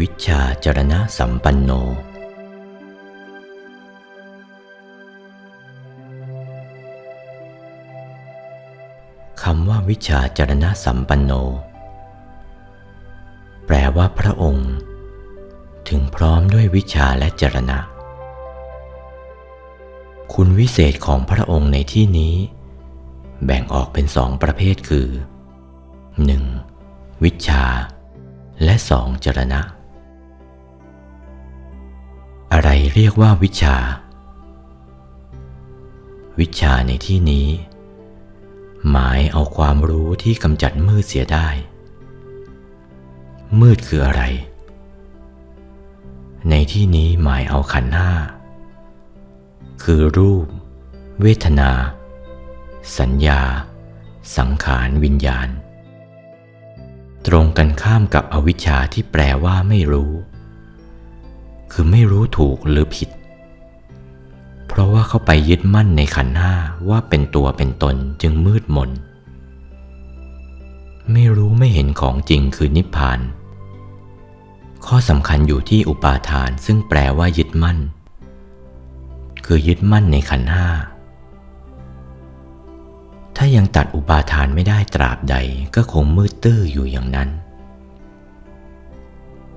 วิชาจรณะสัมปันโน คำว่าวิชาจรณะสัมปันโน แปลว่าพระองค์ ถึงพร้อมด้วยวิชาและจรณะ คุณวิเศษของพระองค์ในที่นี้ แบ่งออกเป็นสองประเภทคือ 1. วิชาและสองจรณะ อะไรเรียกว่าวิชา วิชาในที่นี้ หมายเอาความรู้ที่กำจัดมืดเสียได้ มืดคืออะไร ในที่นี้หมายเอาขันธ์ห้า คือรูป เวทนา สัญญา สังขารวิญญาณ ตรงกันข้ามกับอวิชชาที่แปลว่าไม่รู้ คือไม่รู้ถูกหรือผิด เพราะว่าเข้าไปยึดมั่นในขันห้าว่าเป็นตัวเป็นตนจึงมืดมน ไม่รู้ไม่เห็นของจริงคือนิพพาน ข้อสำคัญอยู่ที่อุปาทานซึ่งแปลว่ายึดมั่น คือยึดมั่นในขันห้าถ้ายังตัดอุปาทานไม่ได้ตราบใดก็คงมืดตื้ออยู่อย่างนั้น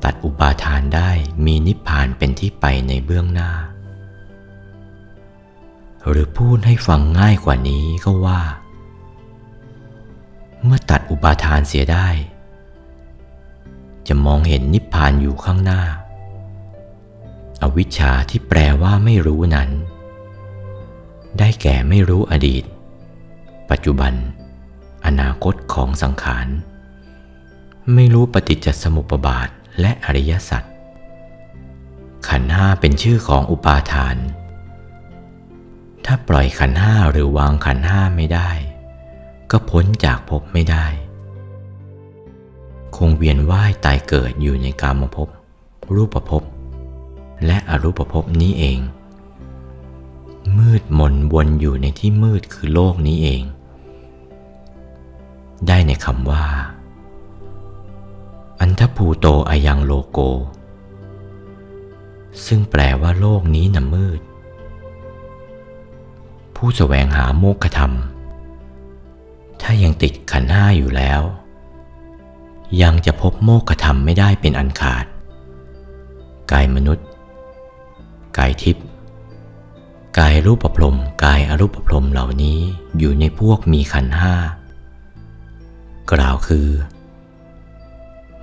ตัดอุปาทานได้มีนิพพานเป็นที่ไปในเบื้องหน้า หรือพูดให้ฟังง่ายกว่านี้ก็ว่า เมื่อตัดอุปาทานเสียได้ จะมองเห็นนิพพานอยู่ข้างหน้า อวิชชาที่แปลว่าไม่รู้นั้น ได้แก่ไม่รู้อดีต ปัจจุบัน อนาคตของสังขาร ไม่รู้ปฏิจจสมุปบาท และอริยสัจขันห้าเป็นชื่อของอุปาทาน ถ้าปล่อยขันห้าหรือวางขันห้าไม่ได้ ก็พ้นจากภพไม่ได้ คงเวียนว่ายตายเกิดอยู่ในกามภพรูปภพและอรูปภพนี้เอง มืดมนวนอยู่ในที่มืดคือโลกนี้เอง ได้ในคำว่า อันทภูโตอายังโลโก ซึ่งแปลว่าโลกนี้น่ะมืด ผู้แสวงหาโมกขธรรม ถ้ายังติดขันห้าอยู่แล้ว ยังจะพบโมกขธรรมไม่ได้เป็นอันขาด กายมนุษย์ กายทิพย์กายรูปพรมกายอรูปพรมเหล่านี้อยู่ในพวกมีขันห้ากล่าวคือ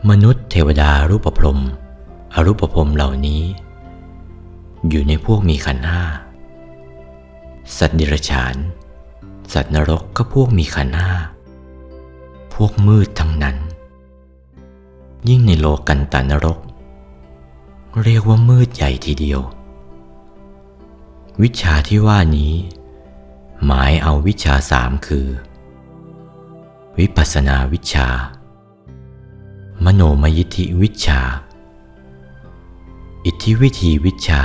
มนุษย์เทวดารูปพรมอรูปพรมเหล่านี้ อยู่ในพวกมีขันธ์ห้า สัตว์เดรัจฉาน สัตว์นรกก็พวกมีขันธ์ห้า พวกมืดทั้งนั้น ยิ่งในโลกันตานรก เรียกว่ามืดใหญ่ทีเดียว วิชาที่ว่านี้ หมายเอาวิชาสามคือ วิปัสสนาวิชา มโนมยิทธิวิชา อิทธิวิธีวิชา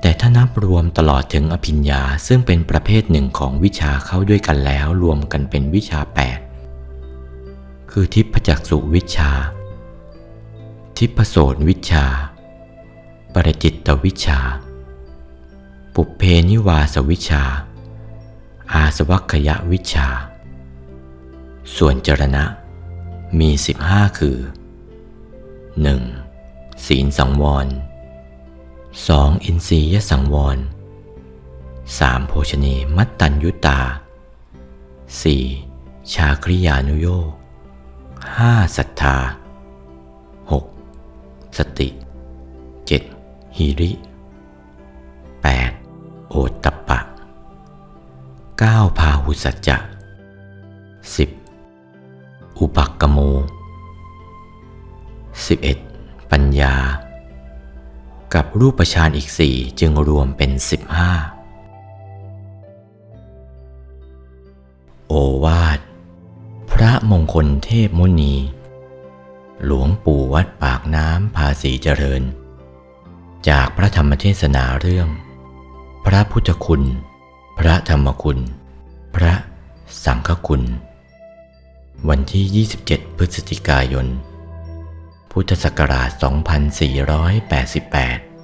แต่ถ้านับรวมตลอดถึงอภิญญาซึ่งเป็นประเภทหนึ่งของวิชาเข้าด้วยกันแล้วรวมกันเป็นวิชา 8 คือทิพจักสุวิชา ทิพโสตวิชา ปรจิตตวิชา ปุเพนิวาสวิชา อาสวัคยวิชาส่วนจรณะ มี 15 คือ 1. ศีลสังวร 2. อินทรียสังวร 3. โภชเนมัตตัญยุตา 4. ชาคริยานุโยก 5. ศรัทธา 6. สติ 7. หิริ 8. โอตตัปะ 9. พาหุสัจจะ อุปักกโม 11. ปัญญา กับรูปฌานอีกสี่จึงรวมเป็น 15 โอวาท พระมงคลเทพมุนี หลวงปู่วัดปากน้ำภาษีเจริญ จากพระธรรมเทศนาเรื่อง พระพุทธคุณ พระธรรมคุณ พระสังฆคุณ วันที่ 27 พฤศจิกายน พุทธศักราช 2488